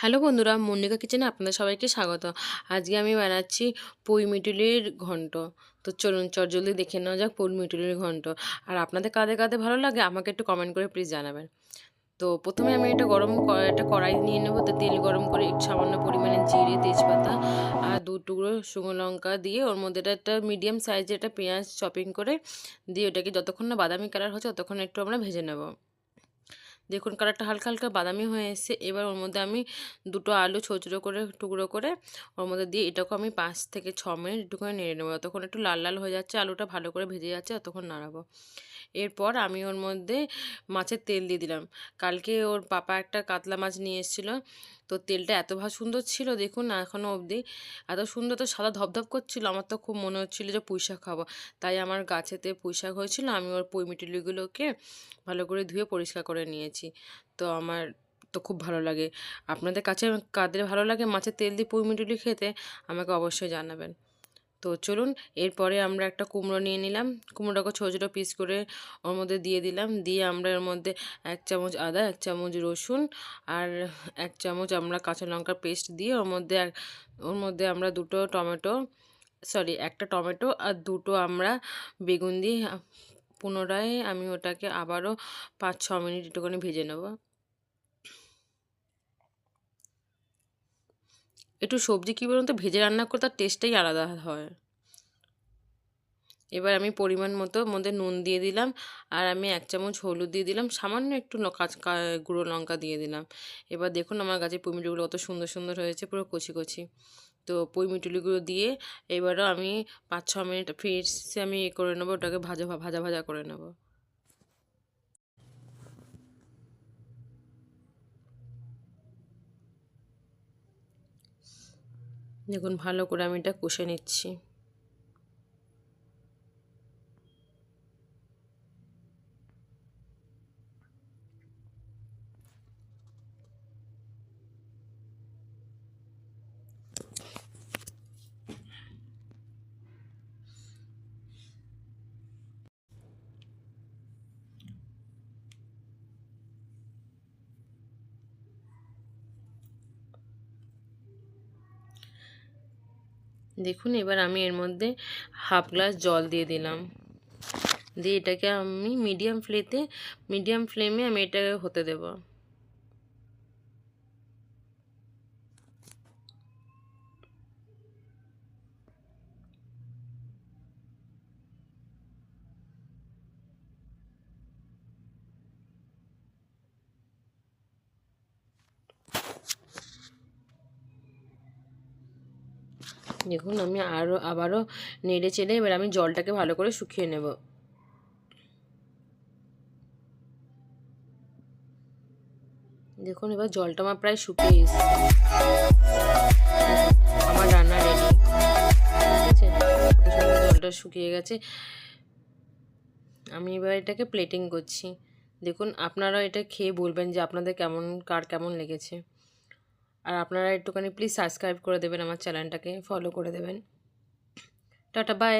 Hello বন্ধুরা, মন্নিকা কিচেনে আপনাদের সবাইকে স্বাগত। আজকে আমি বানাচ্ছি পুঁই মিটুলির ঘন্ট। তো চলুন চটজলদি দেখে নেওয়া যাক পুঁই মিটুলির ঘন্ট। আর আপনাদের কাদের কাদের ভালো লাগে, আমাকে একটু কমেন্ট করে প্লিজ জানাবেন। তো প্রথমে আমি এটা গরম একটা কড়াই নিয়ে নেব। তো তেল গরম করে একটু সামান্য পরিমাণে জিরে, তেজপাতা আর দু টুকরো শুকনো লঙ্কা দিয়ে ওর মধ্যে একটা মিডিয়াম সাইজের একটা পেঁয়াজ চপিং করে দিয়ে ওটাকে যতক্ষণ না বাদামি কালার হচ্ছে, ততক্ষণ একটু আমরা ভেজে নেব। দেখুন কালারটা হালকা হালকা বাদামি হয়ে এসেছে। এবার ওর মধ্যে আমি দুটো আলু ছোটো করে, টুকরো করে ওর মধ্যে দিয়ে এটাকে আমি পাঁচ থেকে ছ মিনিট একটুখানি নেড়ে নেব। তখন একটু লাল লাল হয়ে যাচ্ছে, আলুটা ভালো করে ভেজে যাচ্ছে, ততক্ষণ নাড়াবো। এরপর আমি ওর মধ্যে মাছের তেল দিয়ে দিলাম। কালকে ওর পাপা একটা কাতলা মাছ নিয়ে এসেছিল। তো তেলটা এত ভা, সুন্দর ছিল দেখুন না এখনও অবধি। এত সুন্দর তো সাদা ধপধপ করছিল। আমার তো খুব মনে হচ্ছিল যে পুঁই শাক খাব। তাই আমার গাছেতে পুঁই শাক হয়েছিল। আমি ওর পুঁই মিটুলিগুলোকে ভালো করে ধুয়ে পরিষ্কার করে নিয়েছি। তো আমার তো খুব ভালো লাগে। আপনাদের কাছে, কাদের ভালো লাগে মাছের তেল দিয়ে পুঁই মিটুলি খেতে? আমাকে অবশ্যই জানাবেন। তো চলুন, এরপরে আমরা একটা কুমড়ো নিয়ে নিলাম। কুমড়োটাকে ছোটো ছোটো পিস করে ওর মধ্যে দিয়ে দিলাম। দিয়ে আমরা এর মধ্যে এক চামচ আদা, এক চামচ রসুন আর এক চামচ আমরা কাঁচা লঙ্কার পেস্ট দিয়ে ওর মধ্যে ওর মধ্যে আমরা দুটো টমেটো সরি একটা টমেটো আর দুটো আমরা বেগুন দিয়ে পুনরায় আমি ওটাকে আবারও পাঁচ, ছ মিনিট একটুখানি ভেজে নেব। একটু সবজি কী বলুন তো, ভেজে রান্না করে তার টেস্টটাই আলাদা হয়। এবার আমি পরিমাণ মতো মধ্যে নুন দিয়ে দিলাম, আর আমি এক চামচ হলুদ দিয়ে দিলাম, সামান্য একটু কাঁচ গুঁড়ো লঙ্কা দিয়ে দিলাম। এবার দেখুন আমার গাছে পুঁইমিটুলিগুলো কত সুন্দর সুন্দর হয়েছে, পুরো কচি কচি। তো পুঁইমিটুলিগুলো দিয়ে এবারও আমি পাঁচ ছ মিনিট ফিরসে আমি এ করে নেব, ওটাকে ভাজা ভাজা ভাজা করে নেব। দেখুন ভালো করে আমি এটা কষে নিচ্ছি। দেখুন, এবার আমি এর মধ্যে হাফ গ্লাস জল দিয়ে দিলাম। দিয়ে এটাকে আমি মিডিয়াম ফ্লেতে মিডিয়াম ফ্লেমে আমি এটাকে হতে দেব। দেখুন, আমি আরও আবারও নেড়ে চেড়ে এবার আমি জলটাকে ভালো করে শুকিয়ে নেব। দেখুন, এবার জলটা আমার প্রায় শুকিয়ে এসেছে। আমার রান্না রেডি ঠিক আছে? জলটা শুকিয়ে গেছে। আমি এবার এটাকে প্লেটিং করছি। দেখুন আপনারা এটা খেয়ে বলবেন যে আপনাদের কেমন, কার কেমন লেগেছে। আর আপনারা একটুখানি প্লিজ সাবস্ক্রাইব করে দেবেন আমার চ্যানেলটাকে ফলো করে দেবেন। Tata bye